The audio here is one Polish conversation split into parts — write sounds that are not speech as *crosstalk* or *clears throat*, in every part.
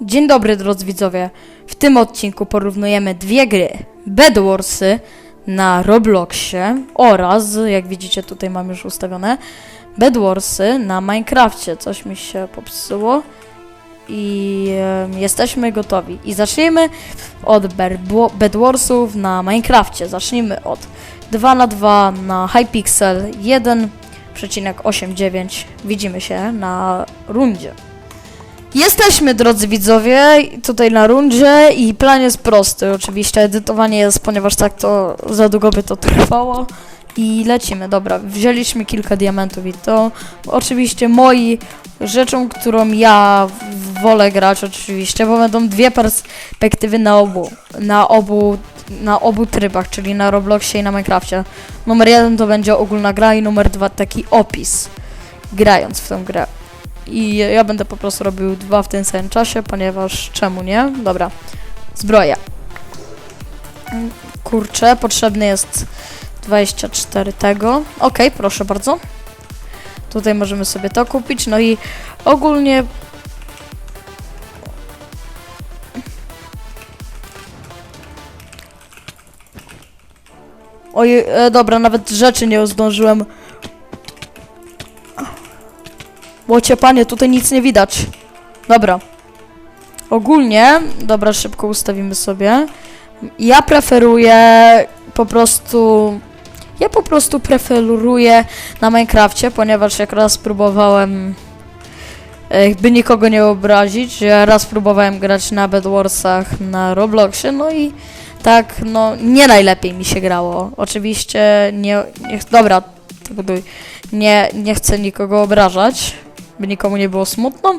Dzień dobry drodzy widzowie. W tym odcinku porównujemy dwie gry. Bed Warsy na Robloxie oraz, jak widzicie tutaj mam już ustawione, Bed Warsy na Minecrafcie. Coś mi się popsuło i em, jesteśmy gotowi. I zacznijmy od Bed- Bed Warsów na Minecrafcie. Zacznijmy od 2 na 2 na Hypixel 1,89. Widzimy się na rundzie. Jesteśmy, drodzy widzowie, tutaj na rundzie i plan jest prosty. Oczywiście edytowanie jest, ponieważ tak to za długo by to trwało. I lecimy, dobra, wzięliśmy kilka diamentów i to oczywiście moi rzeczą, którą ja wolę grać oczywiście, bo będą dwie perspektywy na obu, na obu, na obu trybach, czyli na Robloxie i na Minecrafcie. Numer jeden to będzie ogólna gra i numer dwa taki opis, grając w tę grę. I ja będę po prostu robił dwa w tym samym czasie, ponieważ czemu nie? Dobra. Zbroja. Kurczę, potrzebny jest 24 tego. Okej, proszę bardzo. Tutaj możemy sobie to kupić. No i ogólnie. Oj, e, dobra, nawet rzeczy nie zdążyłem Łocie panie, tutaj nic nie widać. Dobra. Ogólnie, dobra, szybko ustawimy sobie. Ja preferuję po prostu... Ja po prostu preferuję na Minecrafcie, ponieważ jak raz próbowałem... e, By nikogo nie obrazić, ja raz próbowałem grać na Bedwarsach na Robloxie, no i tak, no, nie najlepiej mi się grało. Oczywiście nie... nie dobra, buduj. Nie, nie chcę nikogo obrażać, by nikomu nie było smutno,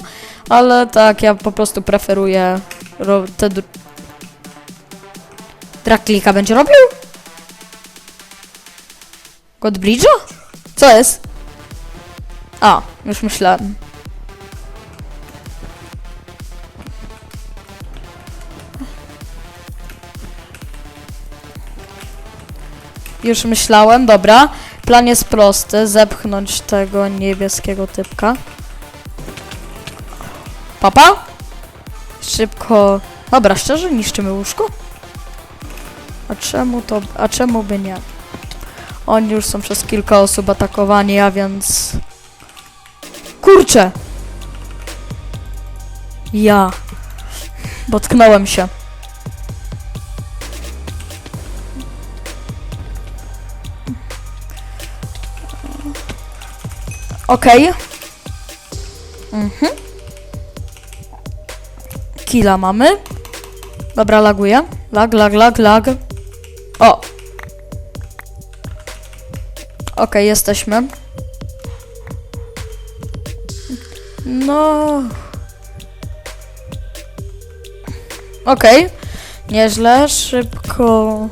ale tak, ja po prostu preferuję te... dr- Draklika będzie robił? Godbridge'a? Co jest? A, już myślałem. Już myślałem, dobra. Plan jest prosty, zepchnąć tego niebieskiego typka. Papa? Szybko. Dobra, szczerze, niszczymy łóżko? A czemu to. A czemu by nie? Oni już są przez kilka osób atakowani, a więc. Kurczę! Ja. Dotknąłem się. Okej. Mhm. Killa mamy. Dobra, laguje. Lag, lag, lag, lag. O! Okej, jesteśmy. No. Okej. Nieźle, szybko.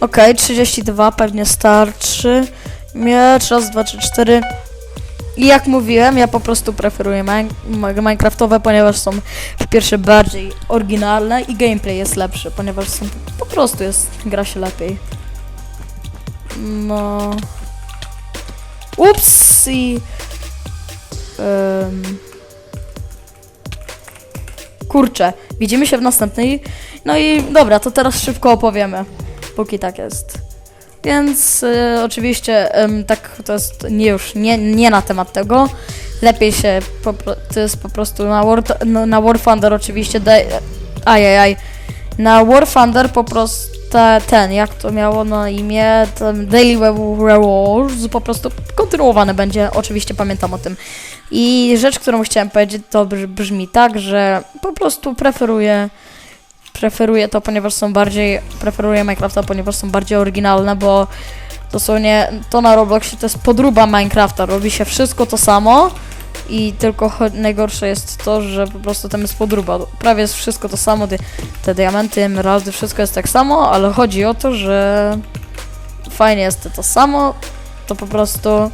Okej, 32 pewnie starczy. Miecz, raz, dwa, trzy, cztery. I jak mówiłem, ja po prostu preferuję min- mi- Minecraftowe, ponieważ są po pierwsze bardziej oryginalne i gameplay jest lepszy, ponieważ są po prostu jest, gra się lepiej. No. Ups i. em, kurczę, widzimy się w następnej. No i dobra, to teraz szybko opowiemy, póki tak jest. Więc y, oczywiście tak to jest nie już nie, nie na temat tego. Lepiej się po, to jest po prostu na War, no, na War Thunder oczywiście daj, ajajaj. Na War Thunder po prostu te, ten, jak to miało na imię, ten Daily Wars po prostu kontynuowane będzie, oczywiście pamiętam o tym. I rzecz, którą chciałem powiedzieć, to brz- brzmi tak, że po prostu preferuję preferuję to, ponieważ są bardziej, preferuję Minecrafta, ponieważ są bardziej oryginalne, bo dosłownie to na Robloxie to jest podróba Minecrafta, robi się wszystko to samo i tylko najgorsze jest to, że po prostu tam jest podróba, prawie jest wszystko to samo, te, diamenty, emeraldy, wszystko jest tak samo, ale chodzi o to, że fajnie jest to samo, to po prostu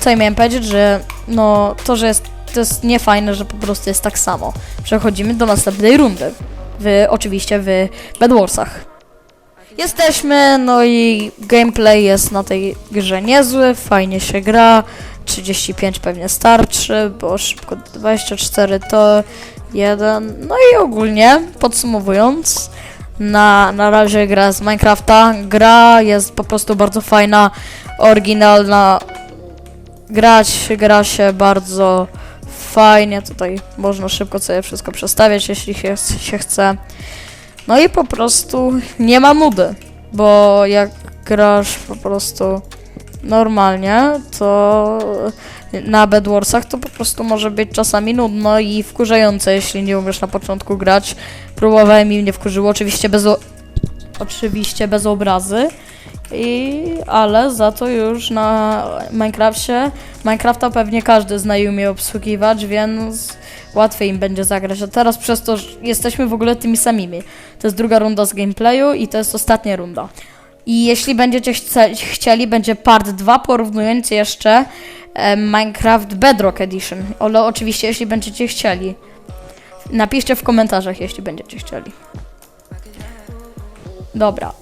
co ja miałem powiedzieć, że no to, że jest to jest niefajne, że po prostu jest tak samo. Przechodzimy do następnej rundy. W, oczywiście w Bedwarsach. Jesteśmy, no i gameplay jest na tej grze niezły, fajnie się gra, 35 pewnie starczy, bo szybko 24 to 1. No i ogólnie podsumowując, na, na razie gra z Minecrafta. Gra jest po prostu bardzo fajna, oryginalna. Grać, gra się bardzo fajnie. Tutaj można szybko sobie wszystko przestawiać, jeśli się, się chce. No i po prostu nie ma nudy, bo jak grasz po prostu normalnie, to na Bedwarsach to po prostu może być czasami nudno i wkurzające, jeśli nie umiesz na początku grać. Próbowałem i mnie wkurzyło, oczywiście bez, o... oczywiście bez obrazy. I, ale za to już na Minecrafcie, Minecrafta pewnie każdy zna i umie obsługiwać, więc łatwiej im będzie zagrać. A teraz przez to, że jesteśmy w ogóle tymi samymi. To jest druga runda z gameplayu i to jest ostatnia runda. I jeśli będziecie chcieli, będzie part 2 porównując jeszcze e, Minecraft Bedrock Edition. Ale oczywiście, jeśli będziecie chcieli. Napiszcie w komentarzach, jeśli będziecie chcieli. Dobra.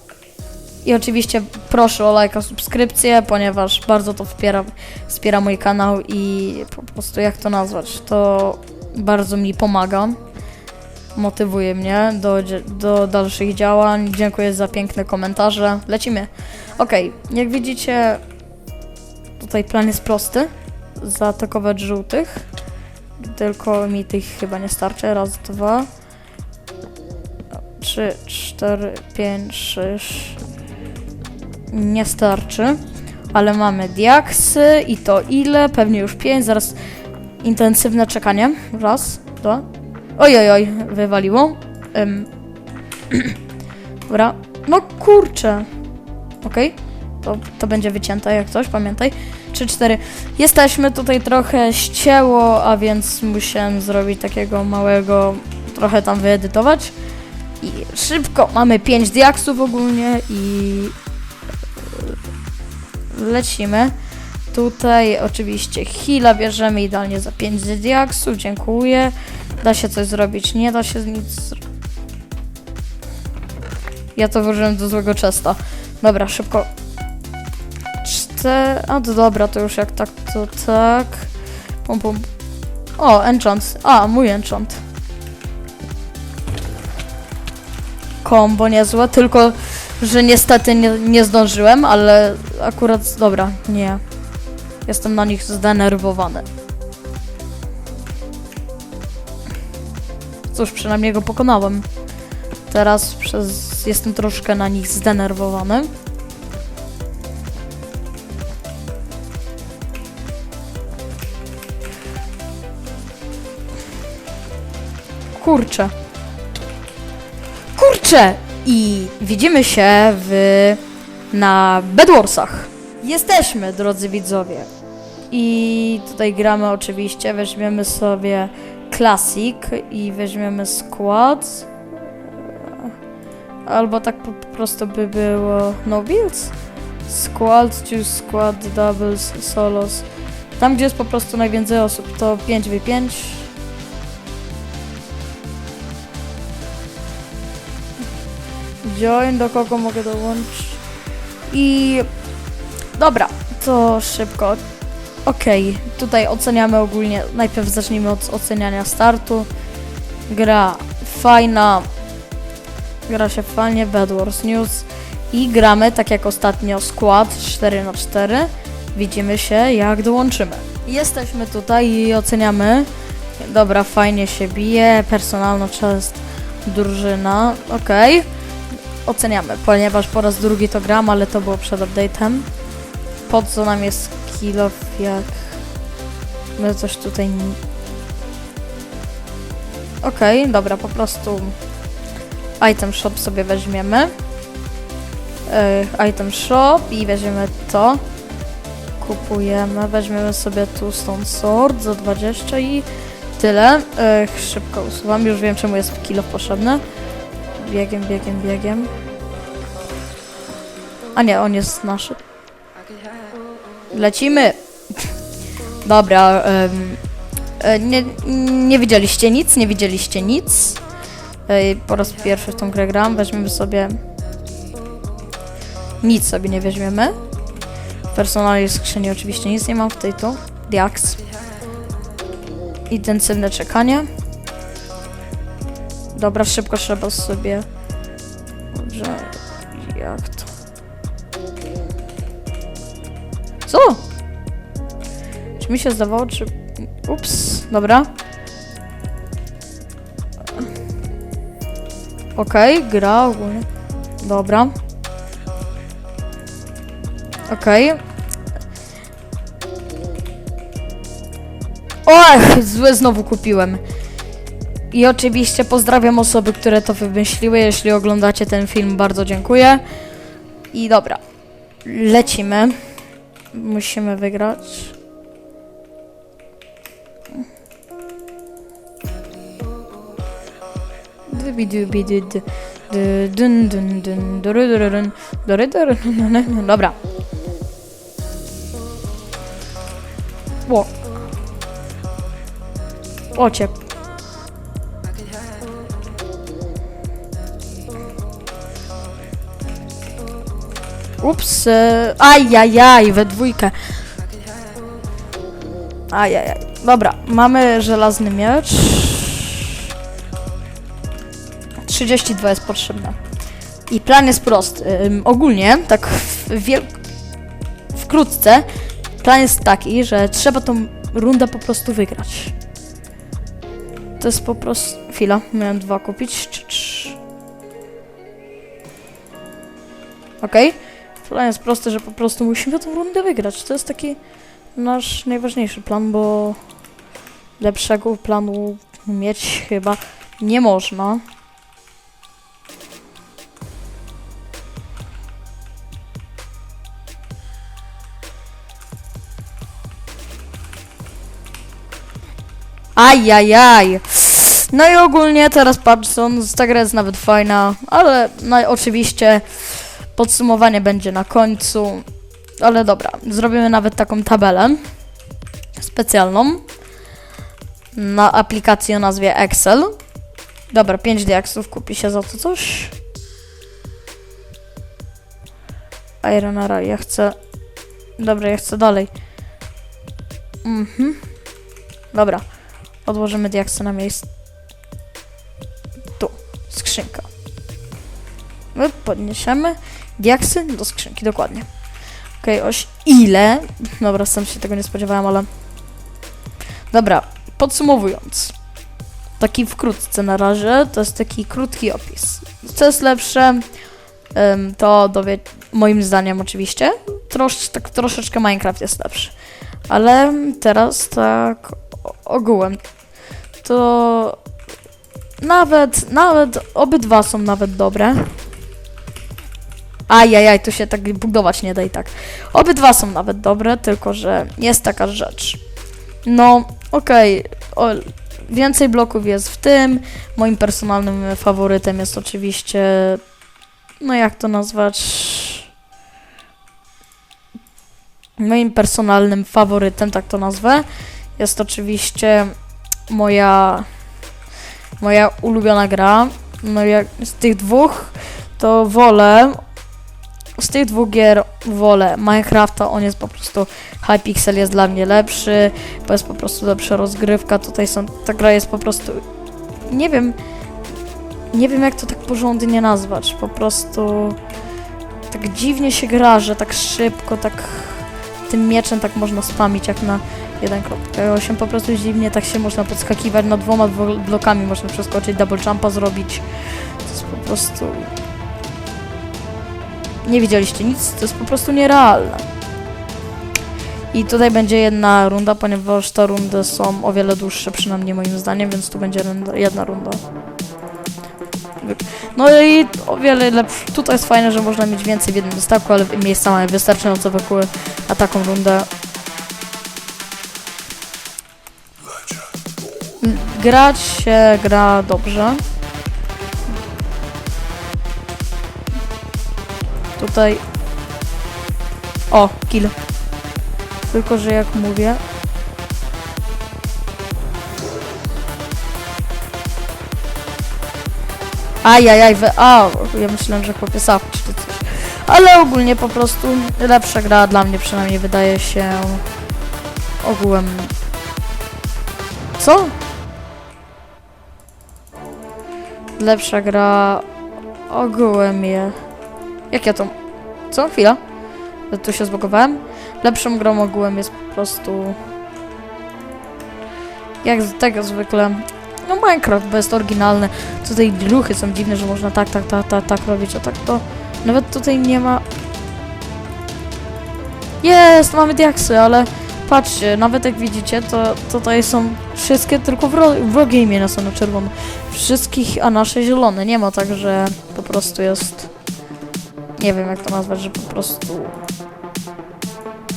I oczywiście proszę o lajka, subskrypcję, ponieważ bardzo to wspiera, wspiera mój kanał i po prostu jak to nazwać, to bardzo mi pomaga. Motywuje mnie do, do dalszych działań. Dziękuję za piękne komentarze. Lecimy. Okej, jak widzicie, tutaj plan jest prosty. Zaatakować żółtych. Tylko mi tych chyba nie starczy. Raz, dwa, trzy, cztery, pięć, sześć. Nie starczy. Ale mamy diaksy i to ile? Pewnie już pięć. Zaraz intensywne czekanie. Raz, dwa. Oj, oj, wywaliło. Ym. *clears throat* Dobra. No kurczę. Okej. To, to będzie wycięte jak coś, pamiętaj. 3, 4. Jesteśmy tutaj trochę ścięło, a więc musiałem zrobić takiego małego, trochę tam wyedytować. I szybko, mamy 5 diaksów ogólnie i lecimy. Tutaj oczywiście hila bierzemy idealnie za 5 diaksów, dziękuję. Da się coś zrobić, nie da się nic. Ja to włożyłem do złego chesta. Dobra, szybko. Cztery. A to dobra, to już jak tak, to tak. Pum, pum. O, enchant. A, mój enchant. Kombo niezłe, tylko że niestety nie, nie zdążyłem, ale akurat dobra, nie. Jestem na nich zdenerwowany. Cóż, przynajmniej go pokonałem. Teraz przez... jestem troszkę na nich zdenerwowany. Kurczę. Kurczę! I widzimy się w... na Bedwarsach. Jesteśmy, drodzy widzowie. I tutaj gramy oczywiście, weźmiemy sobie Classic i weźmiemy skład. Albo tak po prostu by było no builds. Squad, choose squad, doubles, solos. Tam gdzie jest po prostu najwięcej osób to 5v5. Join, do kogo mogę dołączyć. I dobra, to szybko. Okej, tutaj oceniamy ogólnie. Najpierw zacznijmy od oceniania startu. Gra fajna. Gra się fajnie, Bad Wars News. I gramy tak jak ostatnio skład 4 na 4 Widzimy się jak dołączymy. Jesteśmy tutaj i oceniamy. Dobra, fajnie się bije. Personalno jest drużyna. Okej. Oceniamy, ponieważ po raz drugi to gram, ale to było przed update'em. Po co nam jest kill jak my coś tutaj... Okej, dobra, po prostu item shop sobie weźmiemy. Yy, item shop i weźmiemy to. Kupujemy, weźmiemy sobie tu stone sword za 20 i tyle. Yy, szybko usuwam, już wiem czemu jest kilo potrzebny. Biegiem, biegiem, biegiem. A nie, on jest nasz. Lecimy! *laughs* Dobra, e, nie, nie widzieliście nic, nie widzieliście nic. Ej, po raz pierwszy w tą grę gram, weźmiemy sobie... Nic sobie nie weźmiemy. W personalnej skrzyni oczywiście nic nie mam w tej tu. Diaks. Intensywne czekanie. Dobra, szybko trzeba sobie... Dobrze, jak to... Co? Czy mi się zdawało, czy... Ups, dobra. Okej, gra ogólnie. Dobra. Okej. Och, złe znowu kupiłem. I oczywiście pozdrawiam osoby, które to wymyśliły. Jeśli oglądacie ten film, bardzo dziękuję. I dobra. Lecimy. Musimy wygrać. Dobra. O. Ociep. Ups. e, Ajajaj, we dwójkę. Ajajaj. Dobra, mamy żelazny miecz. 32 jest potrzebne. I plan jest prosty. Ym, ogólnie, tak w wiel... wkrótce, plan jest taki, że trzeba tą rundę po prostu wygrać. To jest po prostu... Chwila, miałem dwa kupić. Czy, czy... Plan jest prosty, że po prostu musimy tą rundę wygrać. To jest taki nasz najważniejszy plan, bo lepszego planu mieć chyba nie można. Ajajaj. No i ogólnie teraz patrząc, ta gra jest nawet fajna, ale no, oczywiście podsumowanie będzie na końcu. Ale dobra, zrobimy nawet taką tabelę specjalną na aplikacji o nazwie Excel. Dobra, 5 diaksów kupi się za to coś. Ironara, ja chcę... Dobra, ja chcę dalej. Mhm. Dobra. Odłożymy diaksy na miejsce. Tu. Skrzynka. My podniesiemy diaksy do skrzynki, dokładnie. Okej, oś ile? Dobra, sam się tego nie spodziewałem, ale... Dobra, podsumowując. Taki wkrótce na razie, to jest taki krótki opis. Co jest lepsze, to dowie... Moim zdaniem oczywiście. Trosz, tak troszeczkę Minecraft jest lepszy. Ale teraz tak ogółem to nawet, nawet obydwa są nawet dobre. Ajajaj, tu się tak budować nie da i tak. Obydwa są nawet dobre, tylko że jest taka rzecz. No, okej, o, więcej bloków jest w tym. Moim personalnym faworytem jest oczywiście, no jak to nazwać? Moim personalnym faworytem, tak to nazwę, jest oczywiście moja moja ulubiona gra. No jak z tych dwóch to wolę z tych dwóch gier wolę Minecrafta, on jest po prostu Hypixel jest dla mnie lepszy, bo jest po prostu lepsza rozgrywka. Tutaj są ta gra jest po prostu nie wiem nie wiem jak to tak porządnie nazwać. Po prostu tak dziwnie się gra, że tak szybko, tak tym mieczem tak można spamić jak na 1.8 po prostu dziwnie tak się można podskakiwać na dwoma dwo- blokami można przeskoczyć, double jumpa zrobić. To jest po prostu... Nie widzieliście nic, to jest po prostu nierealne. I tutaj będzie jedna runda, ponieważ te rundy są o wiele dłuższe, przynajmniej moim zdaniem, więc tu będzie jedna runda. No i o wiele lepsze. Tutaj jest fajne, że można mieć więcej w jednym staku, ale miejsca mamy wystarczająco wokół na taką rundę. M, Grać się gra dobrze. Tutaj. O, kill. Tylko, że jak mówię. Ajajaj, we... A, ja myślałem, że chłopie Sawcz czy coś. Ale ogólnie po prostu lepsza gra dla mnie przynajmniej wydaje się ogółem... Co? Lepsza gra ogółem je... Jak ja to... Co? Chwila. Tu się zbogowałem. Lepszą grą ogółem jest po prostu... Jak z tego zwykle. No Minecraft, bo jest oryginalny. Tutaj ruchy są dziwne, że można tak, tak, tak, tak, tak robić, a tak to... Nawet tutaj nie ma... Jest, mamy diaksy, ale patrzcie, nawet jak widzicie, to tutaj są wszystkie tylko wro wrogie imienia są na czerwono. Wszystkich, a nasze zielone. Nie ma tak, że po prostu jest... Nie wiem jak to nazwać, że po prostu...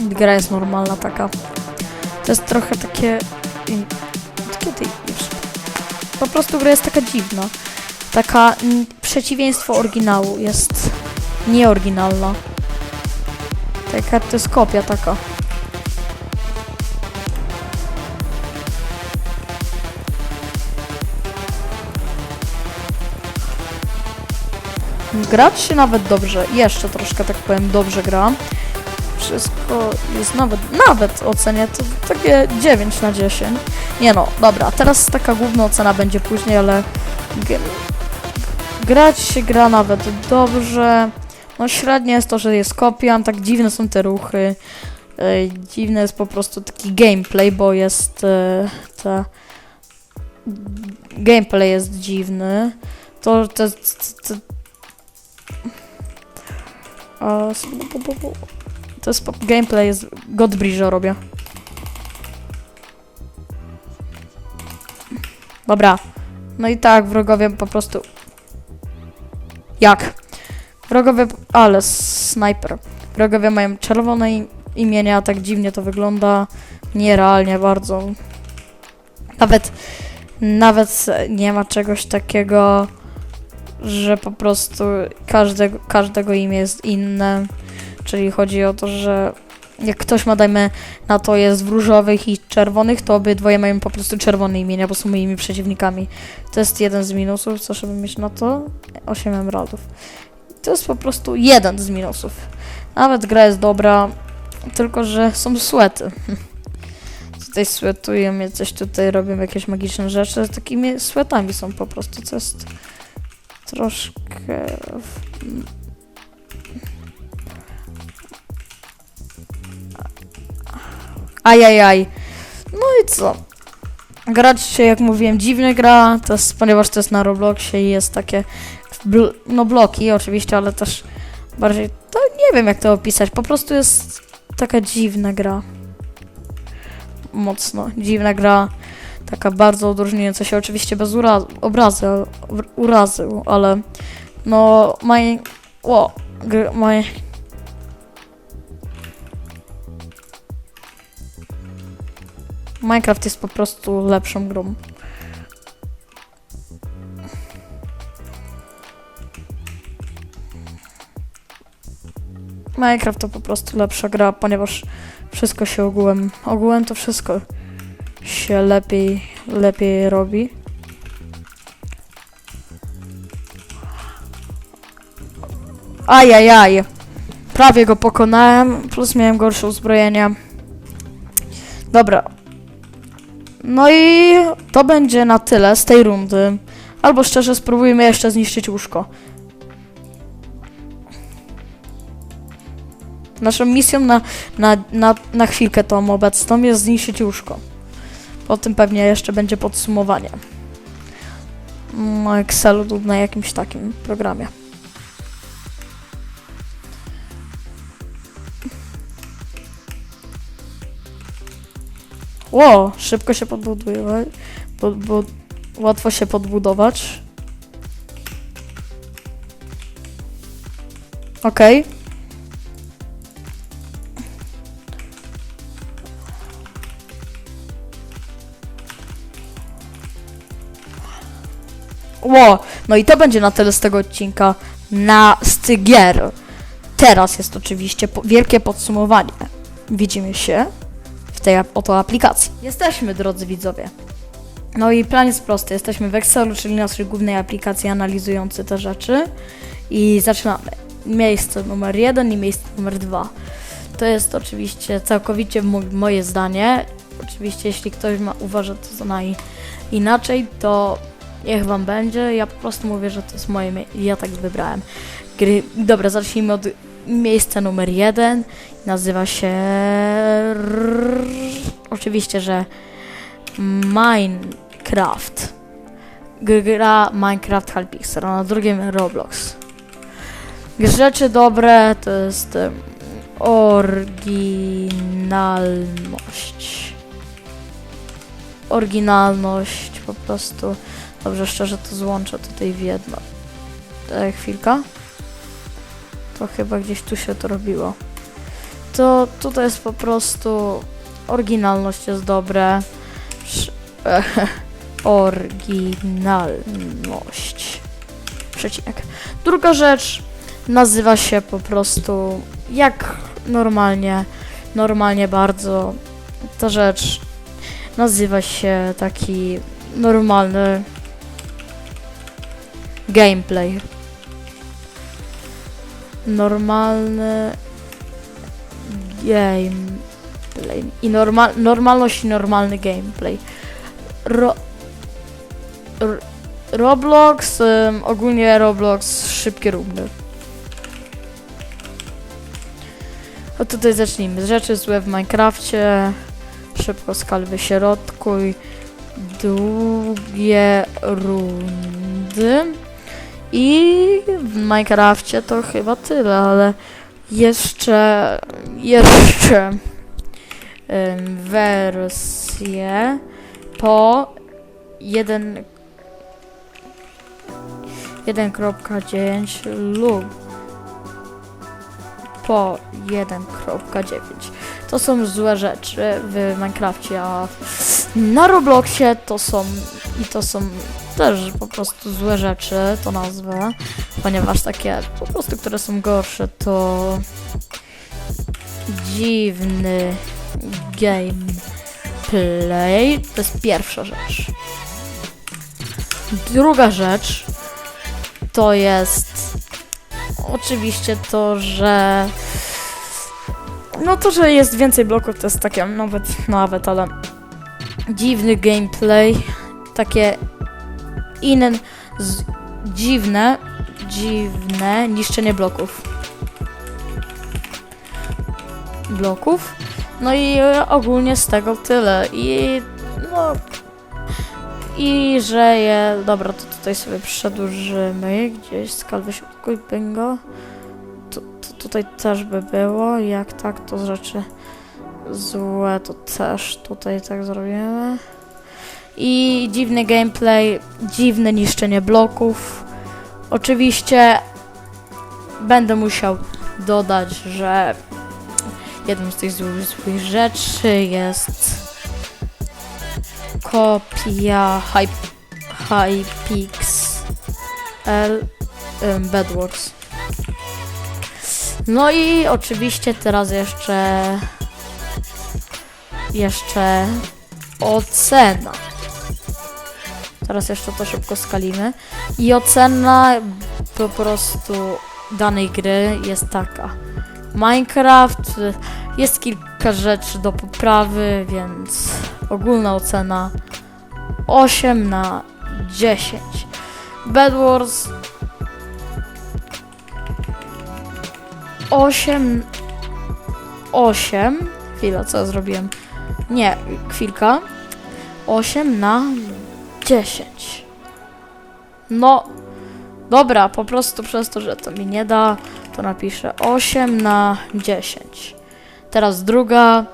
Gra jest normalna taka. To jest trochę takie... Takie tej... Po prostu gra jest taka dziwna. Taka przeciwieństwo oryginału. Jest nieoryginalna. Taka to jest kopia taka. Grać się nawet dobrze, jeszcze troszkę tak powiem dobrze gra. Wszystko jest nawet, nawet ocenię to takie 9 na 10. Nie no, dobra, teraz taka główna ocena będzie później, ale grać się gra nawet dobrze. No średnie jest to, że jest kopia, tak dziwne są te ruchy. E, dziwny jest po prostu taki gameplay, bo jest e, ta... Gameplay jest dziwny. To, to, to jest gameplay jest Godbridge'a robię. Dobra. No i tak, wrogowie po prostu... Jak? Wrogowie... Ale, snajper. Wrogowie mają czerwone im- imienia, tak dziwnie to wygląda. Nierealnie bardzo. Nawet... Nawet nie ma czegoś takiego, że po prostu każdego, każdego imię jest inne. Czyli chodzi o to, że jak ktoś ma, dajmy na to, jest w różowych i czerwonych, to obydwoje mają po prostu czerwone imienia, bo są moimi przeciwnikami. To jest jeden z minusów, co żeby mieć na to? 8 emeraldów. To jest po prostu jeden z minusów. Nawet gra jest dobra, tylko że są sweaty. *laughs* Tutaj sweatujemy, coś tutaj robią jakieś magiczne rzeczy. Takimi sweatami są po prostu, co jest troszkę... w- Ajajaj. No i co? Grać się, jak mówiłem, dziwnie gra, to jest, ponieważ to jest na Robloxie i jest takie, bl- no bloki oczywiście, ale też bardziej, to nie wiem jak to opisać, po prostu jest taka dziwna gra. Mocno, dziwna gra, taka bardzo odróżniająca się, oczywiście bez ura- obrazy, obr- urazy, ale no, my, o, my, Minecraft jest po prostu lepszą grą. Minecraft to po prostu lepsza gra, ponieważ wszystko się ogółem, ogółem to wszystko się lepiej, lepiej robi. Ajajaj. Prawie go pokonałem, plus miałem gorsze uzbrojenie. Dobra, no i to będzie na tyle z tej rundy. Albo szczerze spróbujmy jeszcze zniszczyć łóżko. Naszą misją na, na, na, na chwilkę tą obecną jest zniszczyć łóżko. Po tym pewnie jeszcze będzie podsumowanie. Na Excelu lub na jakimś takim programie. Ło, szybko się podbuduje, bo, bo łatwo się podbudować. Okej. Ło, no i to będzie na tyle z tego odcinka na stygier. Teraz jest oczywiście po wielkie podsumowanie. Widzimy się w tej oto aplikacji. Jesteśmy, drodzy widzowie. No i plan jest prosty. Jesteśmy w Excelu, czyli naszej głównej aplikacji analizującej te rzeczy. I zaczynamy. Miejsce numer jeden i miejsce numer dwa. to jest oczywiście całkowicie mo- moje zdanie. Oczywiście, jeśli ktoś ma, uważa to za naj, inaczej, to niech wam będzie. Ja po prostu mówię, że to jest moje, ja tak wybrałem. Gry, dobra, zacznijmy od miejsca numer jeden. Nazywa się... Oczywiście, że Minecraft. Gra Minecraft Hypixel, a na drugim Roblox. Rzeczy dobre to jest oryginalność. Oryginalność po prostu. Dobrze, szczerze to złączę tutaj w jedno. E, chwilka. To chyba gdzieś tu się to robiło. To tutaj jest po prostu oryginalność jest dobre. *laughs* Oryginalność. Przecinek. Druga rzecz nazywa się po prostu jak normalnie, normalnie bardzo. Ta rzecz nazywa się taki normalny gameplay. Normalny gameplay. I normal, normalność i normalny gameplay. Ro, Roblox, ym, ogólnie Roblox, szybkie rundy. A tutaj zacznijmy. Rzeczy złe w Minecrafcie. Szybko skal wyśrodkuj. Długie rundy. I w Minecrafcie to chyba tyle, ale jeszcze, jeszcze ym, wersję po 1 1.9 lub po 1.9. To są złe rzeczy w Minecrafcie, a na Robloxie to są i to są też po prostu złe rzeczy, to nazwę, ponieważ takie po prostu, które są gorsze, to dziwny gameplay. To jest pierwsza rzecz. Druga rzecz to jest oczywiście to, że no to, że jest więcej bloków, to jest takie nawet, nawet, ale dziwny gameplay, takie inne, z, dziwne, dziwne niszczenie bloków. Bloków. No i ogólnie z tego tyle. I no. I że je. Dobra, to tutaj sobie przedłużymy. Gdzieś skal wyśrodkuj bingo. Tu, tu, tutaj też by było. Jak tak, to rzeczy złe, to też tutaj tak zrobimy. I dziwny gameplay, dziwne niszczenie bloków. Oczywiście będę musiał dodać, że jedną z tych złych, złych rzeczy jest kopia Hype- Hypixel um, Bedwars. No i oczywiście teraz jeszcze jeszcze ocena. Teraz jeszcze to szybko skalimy. I ocena po prostu danej gry jest taka. Minecraft jest kilka rzeczy do poprawy, więc ogólna ocena 8 na 10. Bed Wars 8 8 Chwila, co ja zrobiłem? Nie, chwilka. 8 na 10. No, dobra, po prostu przez to, że to mi nie da, to napiszę 8 na 10. Teraz druga.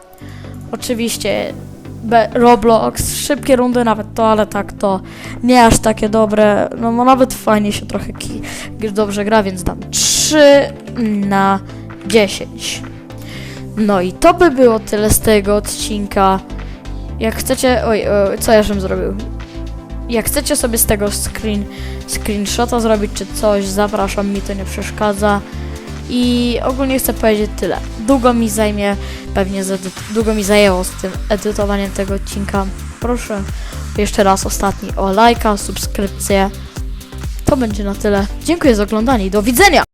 Oczywiście Roblox, szybkie rundy, nawet to, ale tak to nie aż takie dobre. No, no nawet fajnie się trochę dobrze gra, więc dam 3 na 10. No i to by było tyle z tego odcinka. Jak chcecie. Oj, oj co ja żem zrobił? Jak chcecie sobie z tego screen, screenshota zrobić czy coś, zapraszam, mi to nie przeszkadza. I ogólnie chcę powiedzieć tyle. Długo mi zajmie, pewnie długo mi zajęło z tym edytowaniem tego odcinka. Proszę jeszcze raz ostatni o lajka, subskrypcję. To będzie na tyle. Dziękuję za oglądanie i do widzenia!